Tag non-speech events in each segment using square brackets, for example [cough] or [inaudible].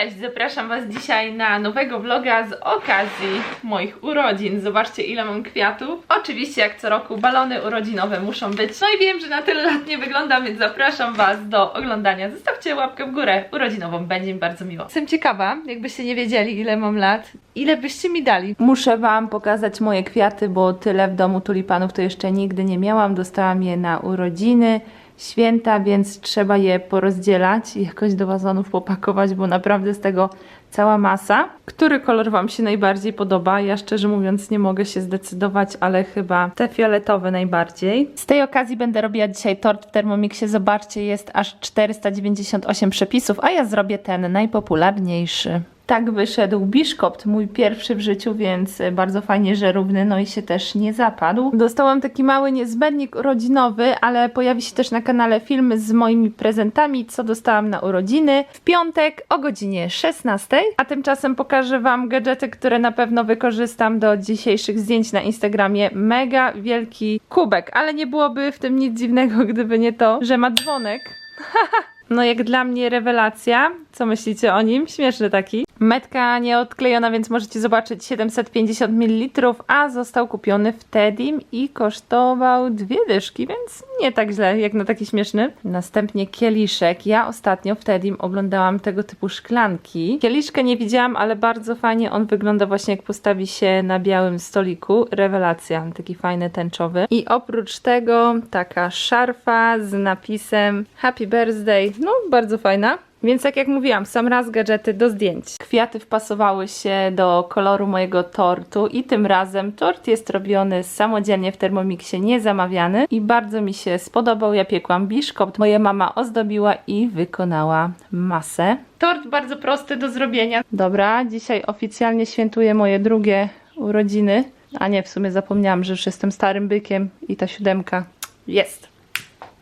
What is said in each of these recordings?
Cześć, zapraszam Was dzisiaj na nowego vloga z okazji moich urodzin. Zobaczcie ile mam kwiatów. Oczywiście jak co roku balony urodzinowe muszą być. No i wiem, że na tyle lat nie wyglądam, więc zapraszam Was do oglądania. Zostawcie łapkę w górę urodzinową, będzie mi bardzo miło. Jestem ciekawa, jakbyście nie wiedzieli ile mam lat, ile byście mi dali. Muszę Wam pokazać moje kwiaty, bo tyle w domu tulipanów to jeszcze nigdy nie miałam. Dostałam je na urodziny święta, więc trzeba je porozdzielać i jakoś do wazonów popakować, bo naprawdę z tego cała masa. Który kolor Wam się najbardziej podoba? Ja szczerze mówiąc nie mogę się zdecydować, ale chyba te fioletowe najbardziej. Z tej okazji będę robiła dzisiaj tort w Thermomixie. Zobaczcie, jest aż 498 przepisów, a ja zrobię ten najpopularniejszy. Tak wyszedł biszkopt, mój pierwszy w życiu, więc bardzo fajnie, że równy, no i się też nie zapadł. Dostałam taki mały niezbędnik urodzinowy, ale pojawi się też na kanale film z moimi prezentami, co dostałam na urodziny w piątek o godzinie 16. A tymczasem pokażę Wam gadżety, które na pewno wykorzystam do dzisiejszych zdjęć na Instagramie. Mega wielki kubek, ale nie byłoby w tym nic dziwnego, [laughs] gdyby nie to, że ma dzwonek. [laughs] No jak dla mnie rewelacja. Co myślicie o nim? Śmieszny taki. Metka nieodklejona, więc możecie zobaczyć 750 ml, a został kupiony w Tedim i kosztował dwie dyszki, więc nie tak źle jak na taki śmieszny. Następnie kieliszek. Ja ostatnio w Tedim oglądałam tego typu szklanki. Kieliszkę nie widziałam, ale bardzo fajnie on wygląda właśnie jak postawi się na białym stoliku. Rewelacja, taki fajny tęczowy. I oprócz tego taka szarfa z napisem Happy Birthday. No, bardzo fajna. Więc tak jak mówiłam, sam raz gadżety do zdjęć. Kwiaty wpasowały się do koloru mojego tortu i tym razem tort jest robiony samodzielnie w Thermomixie, nie zamawiany i bardzo mi się spodobał. Ja piekłam biszkopt, moja mama ozdobiła i wykonała masę. Tort bardzo prosty do zrobienia. Dobra, dzisiaj oficjalnie świętuję moje drugie urodziny. A nie, w sumie zapomniałam, że już jestem starym bykiem i ta siódemka jest.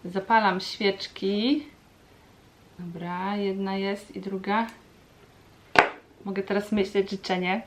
Zapalam świeczki. Dobra, jedna jest i druga. Mogę teraz myśleć życzenie.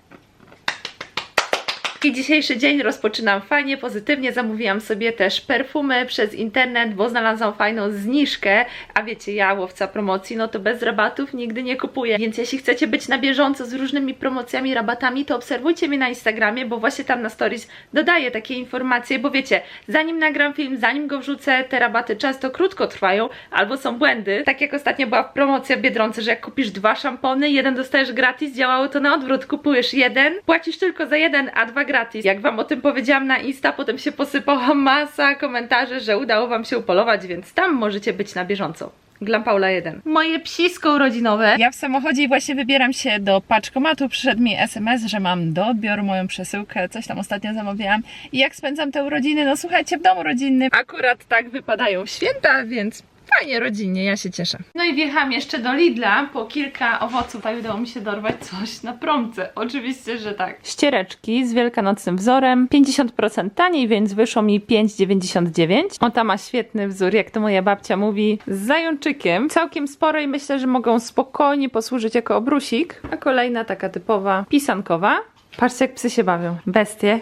I dzisiejszy dzień rozpoczynam fajnie, pozytywnie. Zamówiłam sobie też perfumy przez internet, bo znalazłam fajną zniżkę. A wiecie, ja łowca promocji, no to bez rabatów nigdy nie kupuję. Więc jeśli chcecie być na bieżąco z różnymi promocjami, rabatami, to obserwujcie mnie na Instagramie, bo właśnie tam na stories dodaję takie informacje, bo wiecie, zanim nagram film, zanim go wrzucę, te rabaty często krótko trwają, albo są błędy. Tak jak ostatnio była promocja w Biedronce, że jak kupisz dwa szampony, jeden dostajesz gratis, działało to na odwrót. Kupujesz jeden, płacisz tylko za jeden, a dwa gratis. Jak wam o tym powiedziałam na Insta, potem się posypała masa komentarzy, że udało wam się upolować, więc tam możecie być na bieżąco. Glampaula 1. Moje psisko urodzinowe. Ja w samochodzie właśnie wybieram się do paczkomatu. Przyszedł mi SMS, że mam do odbioru moją przesyłkę. Coś tam ostatnio zamawiałam. I jak spędzam te urodziny? No słuchajcie, w domu rodzinnym. Akurat tak wypadają święta, więc fajnie rodzinnie, ja się cieszę. No i wjechałam jeszcze do Lidla po kilka owoców. Tak udało mi się dorwać coś na promce. Oczywiście, że tak. Ściereczki z wielkanocnym wzorem. 50% taniej, więc wyszło mi 5,99. On tam ma świetny wzór, jak to moja babcia mówi, z zajączykiem. Całkiem sporo i myślę, że mogą spokojnie posłużyć jako obrusik. A kolejna taka typowa pisankowa. Patrzcie, jak psy się bawią. Bestie.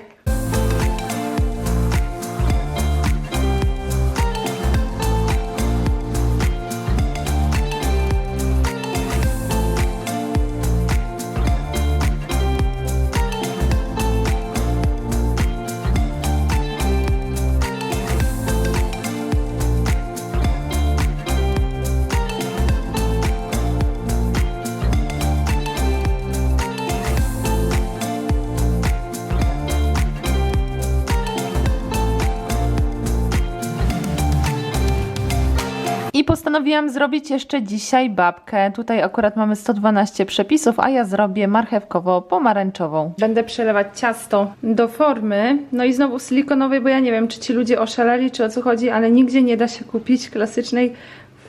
Postanowiłam zrobić jeszcze dzisiaj babkę. Tutaj akurat mamy 112 przepisów, a ja zrobię marchewkowo-pomarańczową. Będę przelewać ciasto do formy. No i znowu silikonowej, bo ja nie wiem, czy ci ludzie oszaleli, czy o co chodzi, ale nigdzie nie da się kupić klasycznej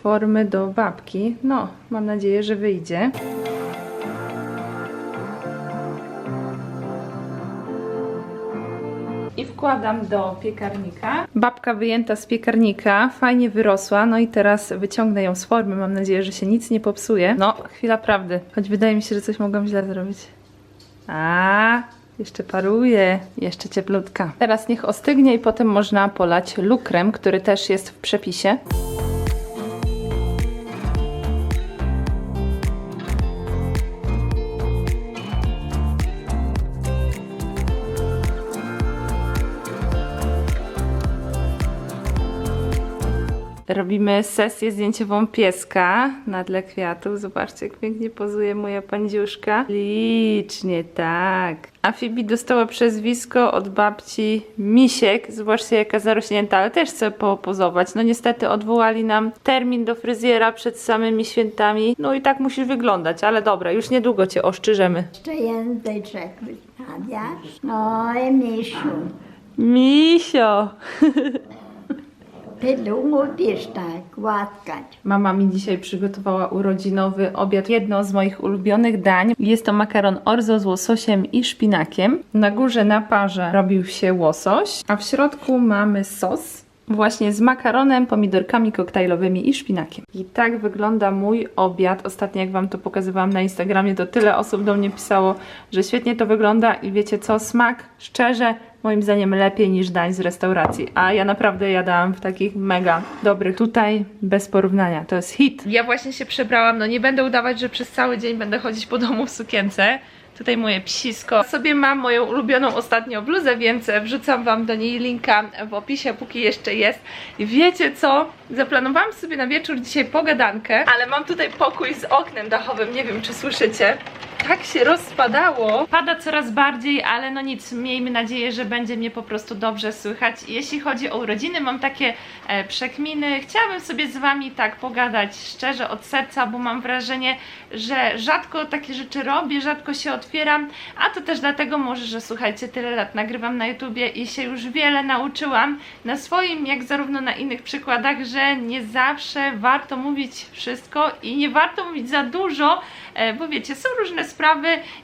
formy do babki. No, mam nadzieję, że wyjdzie. Wkładam do piekarnika. Babka wyjęta z piekarnika, fajnie wyrosła, no i teraz wyciągnę ją z formy. Mam nadzieję, że się nic nie popsuje. No, chwila prawdy, choć wydaje mi się, że coś mogłam źle zrobić. A, jeszcze paruje, jeszcze cieplutka. Teraz niech ostygnie i potem można polać lukrem, który też jest w przepisie. Robimy sesję zdjęciową pieska na tle kwiatów. Zobaczcie, jak pięknie pozuje moja pandziuszka. Licznie, tak. A Fibi dostała przezwisko od babci Misiek. Zobaczcie, jaka zarośnięta, ale też chce popozować. No niestety odwołali nam termin do fryzjera przed samymi świętami. No i tak musisz wyglądać, ale dobra, już niedługo cię oszczyżemy. Jeszcze języczek wystawiasz. No i misiu, Misio! [laughs] lubisz tak głaskać. Mama mi dzisiaj przygotowała urodzinowy obiad. Jedno z moich ulubionych dań. Jest to makaron orzo z łososiem i szpinakiem. Na górze na parze robił się łosoś, a w środku mamy sos. Właśnie z makaronem, pomidorkami koktajlowymi i szpinakiem. I tak wygląda mój obiad. Ostatnio jak Wam to pokazywałam na Instagramie, to tyle osób do mnie pisało, że świetnie to wygląda i wiecie co, smak, szczerze, moim zdaniem lepiej niż dań z restauracji. A ja naprawdę jadałam w takich mega dobrych. Tutaj bez porównania, to jest hit. Ja właśnie się przebrałam, no nie będę udawać, że przez cały dzień będę chodzić po domu w sukience. Tutaj moje psisko. Sobie mam moją ulubioną ostatnio bluzę, więc wrzucam Wam do niej linka w opisie, póki jeszcze jest. I wiecie co? Zaplanowałam sobie na wieczór dzisiaj pogadankę, ale mam tutaj pokój z oknem dachowym, nie wiem czy słyszycie. Tak się rozpadało. Pada coraz bardziej, ale no nic, miejmy nadzieję, że będzie mnie po prostu dobrze słychać. Jeśli chodzi o urodziny, mam takie e, przekminy. Chciałabym sobie z Wami tak pogadać szczerze od serca, bo mam wrażenie, że rzadko takie rzeczy robię, rzadko się otwieram, a to też dlatego może, że słuchajcie, tyle lat nagrywam na YouTubie i się już wiele nauczyłam na swoim, jak zarówno na innych przykładach, że nie zawsze warto mówić wszystko i nie warto mówić za dużo, e, bo wiecie, są różne sprawy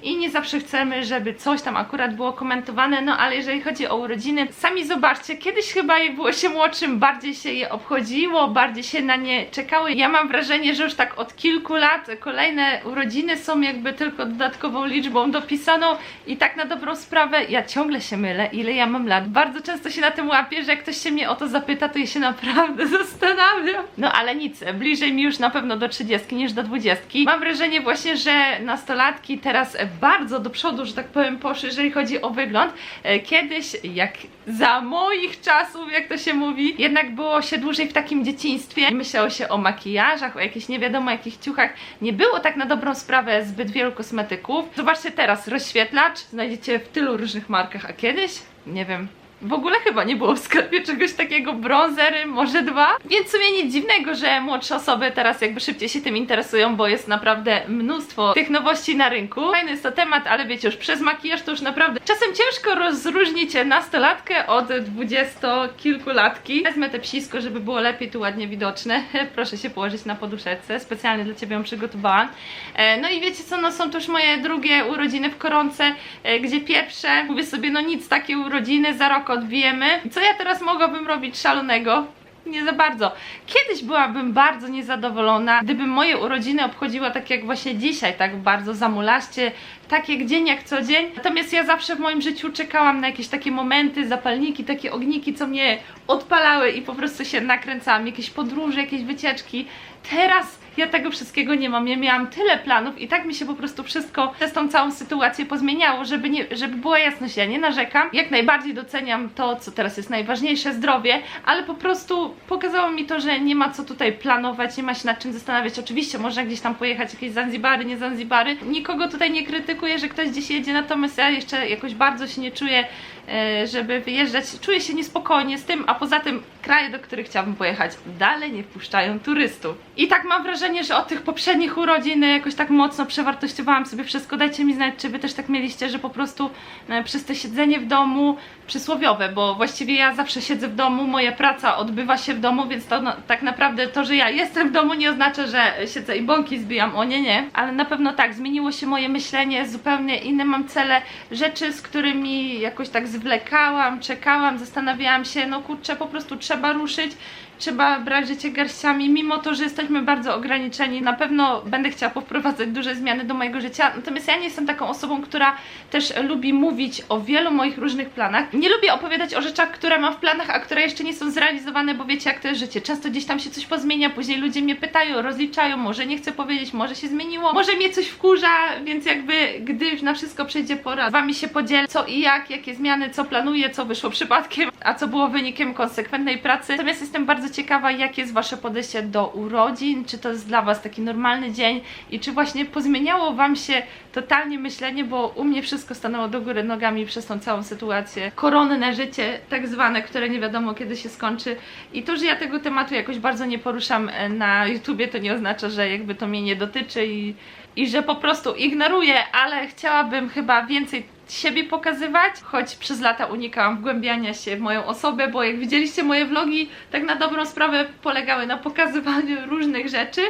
i nie zawsze chcemy, żeby coś tam akurat było komentowane, no ale jeżeli chodzi o urodziny, sami zobaczcie, kiedyś chyba jak było się młodszym, bardziej się je obchodziło, bardziej się na nie czekało. Ja mam wrażenie, że już tak od kilku lat kolejne urodziny są jakby tylko dodatkową liczbą dopisaną i tak na dobrą sprawę ja ciągle się mylę, ile ja mam lat. Bardzo często się na tym łapię, że jak ktoś się mnie o to zapyta, to ja się naprawdę [laughs] zastanawiam. No ale nic, bliżej mi już na pewno do 30 niż do 20. Mam wrażenie właśnie, że nastolatki teraz bardzo do przodu, że tak powiem, poszły, jeżeli chodzi o wygląd. E, Kiedyś, jak za moich czasów, jak to się mówi, jednak było się dłużej w takim dzieciństwie. Myślało się o makijażach, o jakichś nie wiadomo jakich ciuchach. Nie było tak na dobrą sprawę zbyt wielu kosmetyków. Zobaczcie teraz, rozświetlacz znajdziecie w tylu różnych markach, a kiedyś, nie wiem, w ogóle chyba nie było w sklepie czegoś takiego, bronzery, może dwa. Więc w sumie nic dziwnego, że młodsze osoby teraz jakby szybciej się tym interesują, bo jest naprawdę mnóstwo tych nowości na rynku. Fajny jest to temat, ale wiecie, już przez makijaż to już naprawdę czasem ciężko rozróżnić nastolatkę od dwudziestokilkulatki. Wezmę te psisko, żeby było lepiej tu ładnie widoczne. [laughs] Proszę się położyć na poduszeczce, specjalnie dla Ciebie ją przygotowałam. E, No i wiecie co, no są to już moje drugie urodziny w koronce, e, gdzie pierwsze, mówię sobie, no nic, takie urodziny, za rok odwiemy. Co ja teraz mogłabym robić szalonego? Nie za bardzo. Kiedyś byłabym bardzo niezadowolona, gdybym moje urodziny obchodziła tak jak właśnie dzisiaj, tak bardzo zamulaście, tak jak dzień, jak co dzień. Natomiast ja zawsze w moim życiu czekałam na jakieś takie momenty, zapalniki, takie ogniki, co mnie odpalały i po prostu się nakręcałam. Jakieś podróże, jakieś wycieczki. Teraz ja tego wszystkiego nie mam. Ja miałam tyle planów i tak mi się po prostu wszystko przez tą całą sytuację pozmieniało, żeby, nie, żeby była jasność, ja nie narzekam. Jak najbardziej doceniam to, co teraz jest najważniejsze, zdrowie, ale po prostu pokazało mi to, że nie ma co tutaj planować, nie ma się nad czym zastanawiać. Oczywiście można gdzieś tam pojechać, jakieś Zanzibary, nie Zanzibary. Nikogo tutaj nie krytykuję, że ktoś gdzieś jedzie, natomiast ja jeszcze jakoś bardzo się nie czuję e, żeby wyjeżdżać. Czuję się niespokojnie z tym, a poza tym kraje, do których chciałabym pojechać, dalej nie wpuszczają turystów. I tak mam wrażenie, że od tych poprzednich urodzin jakoś tak mocno przewartościowałam sobie wszystko. Dajcie mi znać, czy wy też tak mieliście, że po prostu e, przez to siedzenie w domu, przysłowiowe, bo właściwie ja zawsze siedzę w domu, moja praca odbywa się w domu, więc to no, tak naprawdę to, że ja jestem w domu nie oznacza, że siedzę i bąki zbijam, o nie, nie. Ale na pewno tak, zmieniło się moje myślenie, zupełnie inne. Mam cele, rzeczy, z którymi jakoś tak zwlekałam, czekałam, zastanawiałam się, no kurczę, po prostu trzeba ruszyć, trzeba brać życie garściami, mimo to, że jesteśmy bardzo ograniczeni. Na pewno będę chciała powprowadzać duże zmiany do mojego życia, natomiast ja nie jestem taką osobą, która też lubi mówić o wielu moich różnych planach. Nie lubię opowiadać o rzeczach, które mam w planach, a które jeszcze nie są zrealizowane, bo wiecie jak to jest życie. Często gdzieś tam się coś pozmienia, później ludzie mnie pytają, rozliczają, może nie chcę powiedzieć, może się zmieniło, może mnie coś wkurza, więc jakby gdy już na wszystko przejdzie pora, z wami się podzielę co i jak, jakie zmiany, co planuję, co wyszło przypadkiem, a co było wynikiem konsekwentnej pracy. Natomiast jestem bardzo bardzo ciekawa, jakie jest Wasze podejście do urodzin, czy to jest dla Was taki normalny dzień i czy właśnie pozmieniało Wam się totalnie myślenie, bo u mnie wszystko stanęło do góry nogami przez tą całą sytuację. Koronne życie, tak zwane, które nie wiadomo kiedy się skończy. I to, że ja tego tematu jakoś bardzo nie poruszam e, na YouTubie, to nie oznacza, że jakby to mnie nie dotyczy i, i że po prostu ignoruję, ale chciałabym chyba więcej siebie pokazywać, choć przez lata unikałam wgłębiania się w moją osobę, bo jak widzieliście moje vlogi, tak na dobrą sprawę polegały na pokazywaniu [laughs] różnych rzeczy,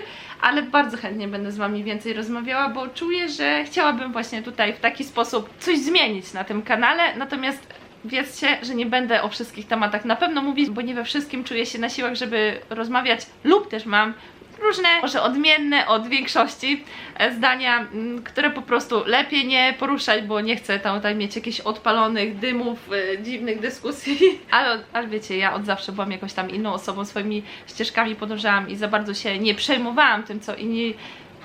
ale bardzo chętnie będę z Wami więcej rozmawiała, bo czuję, że chciałabym właśnie tutaj w taki sposób coś zmienić na tym kanale, natomiast wiedzcie, że nie będę o wszystkich tematach na pewno mówić, bo nie we wszystkim czuję się na siłach, żeby rozmawiać lub też mam różne, może odmienne od większości e, zdania, które po prostu lepiej nie poruszać, bo nie chcę tam tutaj mieć jakichś odpalonych dymów, e, dziwnych dyskusji, [laughs] ale, ale wiecie, ja od zawsze byłam jakąś tam inną osobą, swoimi ścieżkami podążałam i za bardzo się nie przejmowałam tym, co inni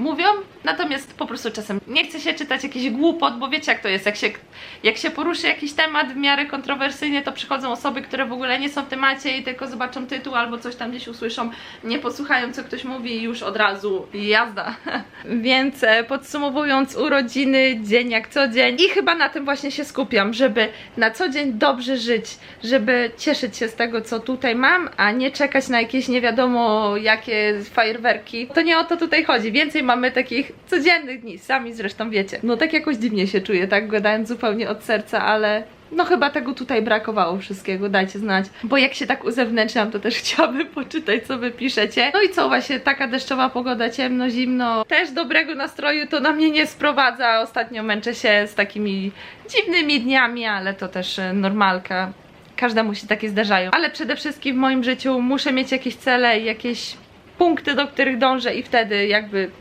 mówią, natomiast po prostu czasem nie chce się czytać jakichś głupot, bo wiecie jak to jest, jak się, jak się poruszy jakiś temat w miarę kontrowersyjnie, to przychodzą osoby, które w ogóle nie są w temacie i tylko zobaczą tytuł albo coś tam gdzieś usłyszą, nie posłuchają co ktoś mówi i już od razu jazda. [laughs] Więc e, podsumowując urodziny, dzień jak co dzień i chyba na tym właśnie się skupiam, żeby na co dzień dobrze żyć, żeby cieszyć się z tego co tutaj mam, a nie czekać na jakieś nie wiadomo jakie fajerwerki. To nie o to tutaj chodzi, więcej mamy takich codziennych dni, sami zresztą wiecie. No tak jakoś dziwnie się czuję, tak gadając zupełnie od serca, ale no chyba tego tutaj brakowało wszystkiego, dajcie znać. Bo jak się tak uzewnętrzniam, to też [laughs] chciałabym poczytać, co wy piszecie. No i co właśnie, taka deszczowa pogoda, ciemno, zimno, też dobrego nastroju to na mnie nie sprowadza. Ostatnio męczę się z takimi dziwnymi dniami, ale to też e, normalka. Każdemu się takie zdarzają. Ale przede wszystkim w moim życiu muszę mieć jakieś cele jakieś punkty, do których dążę i wtedy jakby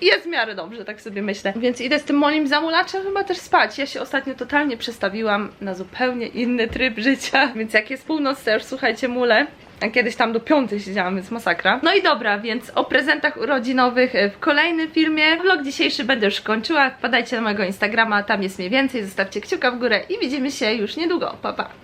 jest w miarę dobrze, tak sobie myślę. Więc idę z tym moim zamulaczem chyba też spać. Ja się ostatnio totalnie przestawiłam na zupełnie inny tryb życia, [laughs] więc jak jest północ, już słuchajcie mule. A kiedyś tam do piątej siedziałam, więc masakra. No i dobra, więc o prezentach urodzinowych w kolejnym filmie. Vlog dzisiejszy będę już kończyła. Wpadajcie na mojego Instagrama, tam jest mniej więcej. Zostawcie kciuka w górę i widzimy się już niedługo. Pa, pa!